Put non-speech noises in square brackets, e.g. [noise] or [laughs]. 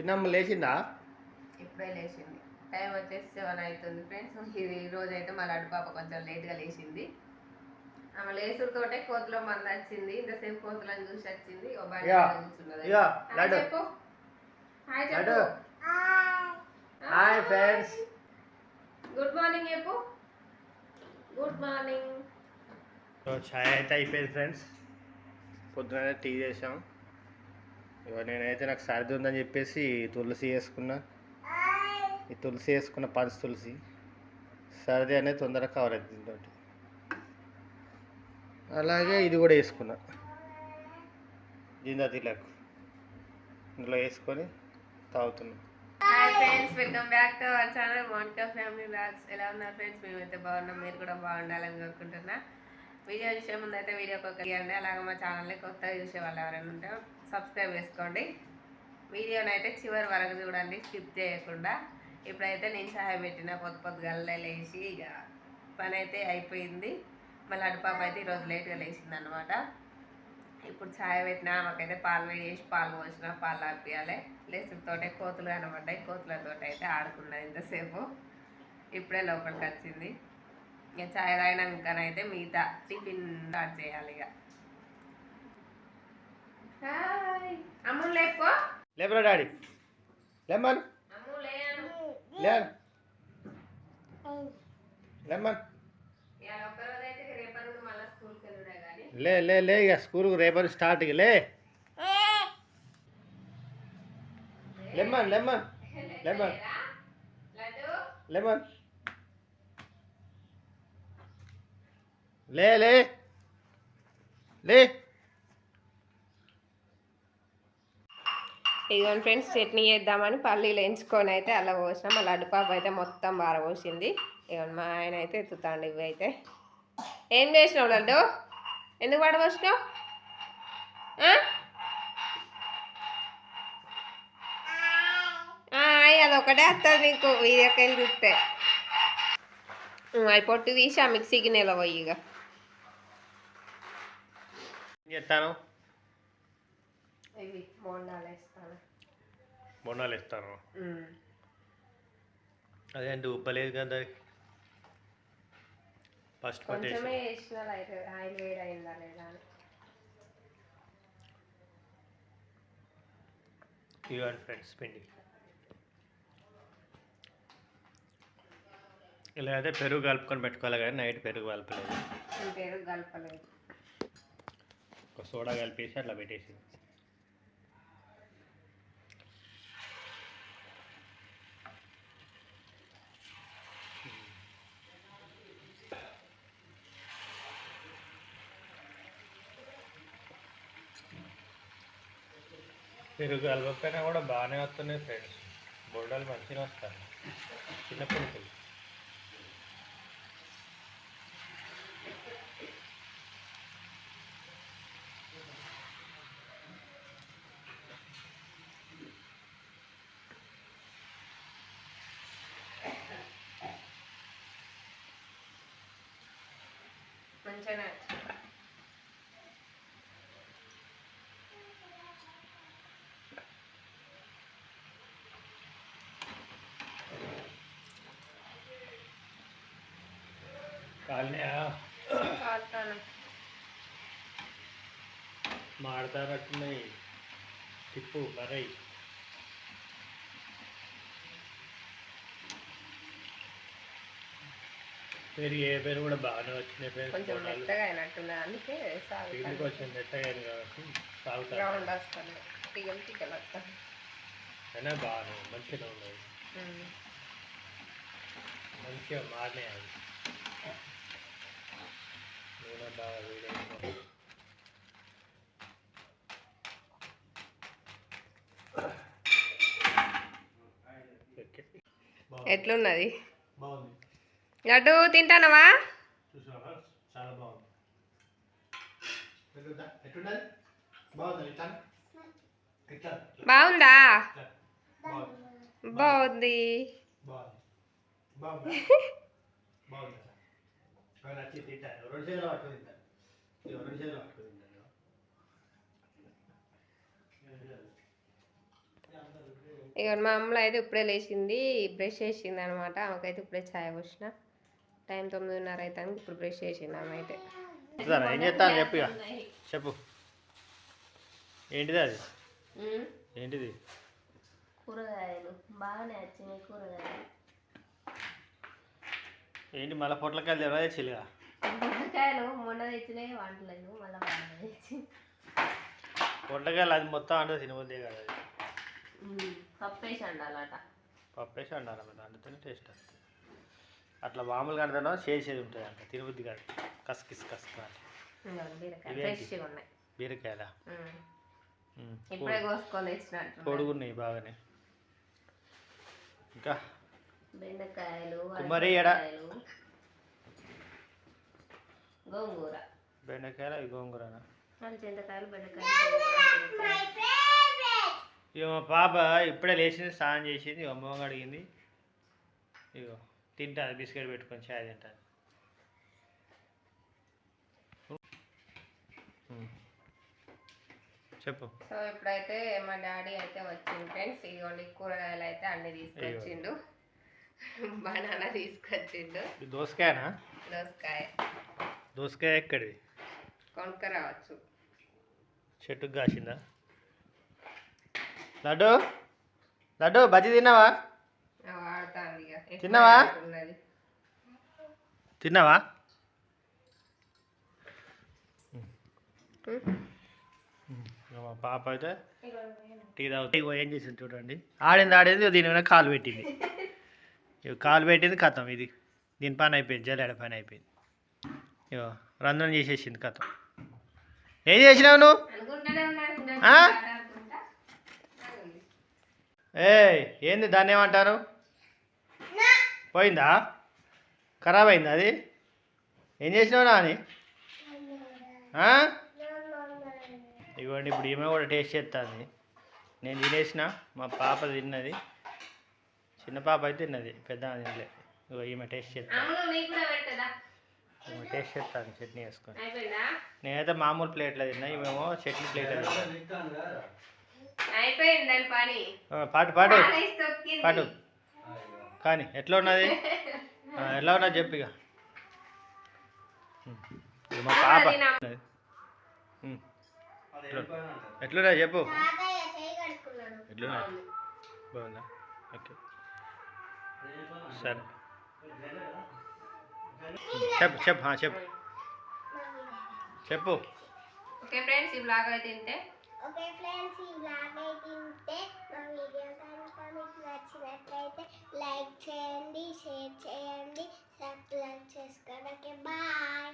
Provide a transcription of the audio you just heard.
చిన్నమ్మ లేచిందా? ఇప్పుడే లేచింది. టైం వచ్చేసి సెవెన్ అవుతుంది ఫ్రెండ్స్. ఇది ఈ రోజు అయితే మా లడ్డు పాప కొంచెం లేట్గా లేచింది. ఆమె లేచుడుతోటే కోతులో మంద వచ్చింది. ఇంతసేపు కోతులను చూసి వచ్చింది. ఓ కూర్చున్నది. చెప్పు. హాయ్ చెప్పు. Hi friends. గుడ్ మార్నింగ్ చెప్పు. Good morning. ఛాయ్ అయితే అయిపోయింది ఫ్రెండ్స్. పొద్దున టీ చేసాం ఇక నేనైతే నాకు సర్ది ఉందని చెప్పేసి తులసి వేసుకున్నా. ఈ తులసి వేసుకున్న పంచ తులసి. సర్ది అనేది తొందరగా కవర్ అవుతుంది దీంతో అలాగే ఇది కూడా వేసుకున్నా. జిందా తిలకు. ఇందులో వేసుకొని తాగుతున్నా. Hi friends welcome back to our channel Monika family blogs ఎలా ఉన్నారు ఫ్రెండ్స్ మేమైతే బాగున్నాం. మీరు కూడా బాగుండాలని కోరుకుంటున్నా. వీడియో చూసే ముందు అయితే వీడియోకి ఒక అలాగే మా ఛానల్ని కొత్తగా చూసే వాళ్ళు ఎవరైనా ఉంటాం సబ్స్క్రైబ్ చేసుకోండి. వీడియోని అయితే చివరి వరకు చూడండి స్కిప్ చేయకుండా. ఇప్పుడైతే నేను సహాయ పెట్టిన పొద్దు పొద్దు లేచి ఇక పని అయితే అయిపోయింది. మళ్ళీ అటుపాప అయితే ఈరోజు లేట్గా లేచింది అనమాట ఇప్పుడు ఛాయ్ పెట్టినా మాకైతే పాలు వేడి చేసి పాలు పోసిన పాలు ఆపియాలి. లేచుతోటే కోతులు కనబడ్డాయి. కోతులతో అయితే ఆడుకున్నది ఇంతసేపు. ఇప్పుడే లోపలికి వచ్చింది. ఇక ఛాయ్ తాగినాకనైతే మిగతా టిఫిన్ స్టార్ట్ చేయాలి ఇక హాయ్. అమ్ములు లేపో. లేబరా డాడీ. లెమన్ అమ్ము లేను లే. లే లే ఇక స్కూల్కి రేపటి స్టార్ట్ లే. లెమన్ లెమన్ లెమన్ లెమన్ లే లే. లే. ఇదిగోండి ఫ్రెండ్స్ చట్నీ చేద్దామని పల్లీలు ఎంచుకొని అయితే అలా పోసినాం. అలా లడ్డు పాప అయితే మొత్తం బారపోసింది ఇదిగోండి మా ఆయన అయితే ఎత్తుతాండి ఇవి అయితే ఏం చేసినావు లడ్డు? ఎందుకు పడబోసినావు ఆ? ఆ, అదొకటే వస్తుంది నీకు. వీడియోకెళ్ళి చూస్తే. అవి పొట్టు తీసి ఆ మిక్సీకి నిలబోయి ఇక చెప్తాను ఇవి బోండాలు వేస్తాను బొండాలు ఇస్తాను అదేంటి ఉప్పలేదు కదా ఫస్ట్ కొంచెమే వేసిన ఆయిల్ వేడి అయిందా లేదా అని ఇవ్వండి ఫ్రెండ్స్ పిండి ఇలా అయితే పెరుగు కలుపుకొని పెట్టుకోవాలి కానీ నైట్ పెరుగు కలపలేదు నేను పేరు కలపలేదు ఒక సోడా కలిపేసి అట్లా పెట్టేసి పెరుగు కలపకపోయినా కూడా బాగానే వస్తున్నాయి ఫ్రెండ్స్ బొండాలు మంచిగా వస్తాయి చిన్న పులుపులు మంచిగానే వచ్చింది. కాలనీ కాలుతాను మాడతారట్టున్నాయి తిప్పు బరై పెరుగు ఏ పేరు కూడా బాగానే వచ్చినాయి ఫ్రెండ్స్ కొంచెం బోండాలు మెత్తగా అయినట్టున్నది అందుకే పిండి సాగుతాను కొంచెం మెత్తగా అయింది కాబట్టి సాగుతారు రౌండ్ వస్తాను టిగలు టిగలు వస్తాను అయినా బాగానే మంచిగా ఉన్నాయి మంచిగా మారినాయి అవి నూనె బాగా వేడైంది ఓకే. బాగుంది. ఎట్లున్నది? లడ్డు తింటానవా బాగుంది. బాగుంది? బాగుందా? [laughs] నచ్చి తింటాను రెండు చేతులు పట్టుకుని తింటాను ఇదిగో రెండు చేతులు పట్టుకుని తింటాను. ఇక మా అమ్మలో అయితే ఇప్పుడే లేచింది బ్రష్ చేసింది అనమాట ఆమెకైతే ఇప్పుడే ఛాయ్ పోసిన. టైం తొమ్మిదిన్నర అయితే ఇప్పుడు బ్రష్ చేసింది ఆమె అయితే. ఏం చేస్తాను చెప్పు చెప్పు. ఏంటిది అది? ఏంటిది? కూరగాయలు. బాగానే వచ్చినాయి కూరగాయలు. ఏంటి మళ్ళీ పొట్లకాయలు ఎవరైతే చిల్లిగా కూరగాయలు మొన్న తెచ్చినాయి వంటలేదు మళ్ళీ తెచ్చి పొట్లకాయలు అది మొత్తం అంటే తినబుద్దే కదా అది. పప్పేసి వండాలట పప్పేసి వండాలి మరి అందుతోనే టేస్ట్ వస్తుంది. అట్లా మామూలుగా అంటున్నా చేసేది ఉంటుంది అంట తినబుద్ది కాదు. కసకిస్ కసక బీరకాయల పొడుగున్నాయి బాగానే. ఇంకా? బెండకాయలు కుమ్మరి ఎడ? అరటికాయలు, గోంగూర. బెండకాయలు అవి గోంగూరనా? చింతకాయలు బెండకాయలు మా పాప ఇప్పుడే లేచింది స్నానం చేసింది ఇక అమ్మ అడిగింది ఇగో తింటాను బిస్కెట్ పెట్టుకొని చాయ్ తింటాను. చెప్పు. సో ఇప్పుడైతే మా డాడీ అయితే వచ్చింది ఫ్రెండ్స్. ఇదిగోండి కూరగాయలు అయితే అన్ని తీసుకొచ్చిండు. [laughs] బనానా తీసుకొచ్చిండు. దోసకాయనా? దోసకాయ. దోసకాయ ఎక్కడిది? కొనుక్క రావచ్చు. చెట్టుకు కాసిందా? లడ్డు? లడ్డు బజ్జి తిన్నావా? తిన్నావా? తిన్నావా? మా పాప అయితే టీ తాగుతుంది ఇగో ఏం చేసింది చూడండి. ఆడింది ఆడింది దీని మీద కాలు పెట్టింది. [laughs] కాలు పెట్టింది కథం ఇది. దీని పని అయిపోయింది జల్లెడ పని అయిపోయింది. ఇగో రంధ్రం చేసేసింది కథం. ఏం చేసినావు నువ్వు? ఏ ఏంది దాన్ని ఏమంటారు? పోయిందా? ఖరాబ్ అయిందా అది? ఏం చేసినావు నా అని ఇగోండి ఇప్పుడు ఏమో కూడా టేస్ట్ చేస్తుంది నేను తినేసిన మా పాప తిన్నది. చిన్న పాప అయితే తిన్నది పెద్ద తినలే. ఈమె టేస్ట్ చేస్తాను అవును నీకు కూడా పెట్టదా? ఈమె టేస్ట్ చేస్తాను చట్నీ వేసుకొని నేనైతే మామూలు ప్లేట్లో తిన్నా ఈమెమో చట్నీ ప్లేట్లో తిన్నా. పాటు పాటు. పాటు. కానీ ఎట్లా ఉన్నది? ఎలా ఉన్నది చెప్పు ఇక ఉమ్. ఇది మా పాప. అది నా- ఉమ్. ఎట్లా- ఎట్లున్నది చెప్పు. ఎట్లున్నది బాగుందా? ఓకే. सर छप छप हाँ छप చెప్పు ఓకే ఫ్రెండ్స్ ఈ బ్లాగ్ అయితే ఇంతే ఓకే ఫ్రెండ్స్ ఈ బ్లాగ్ అయితే ఇంతే మా వీడియో కనుక మీకు నచ్చినట్లయితే లైక్ చేయండి షేర్ చేయండి సబ్స్క్రైబ్ చేసుకోవడానికి బాయ్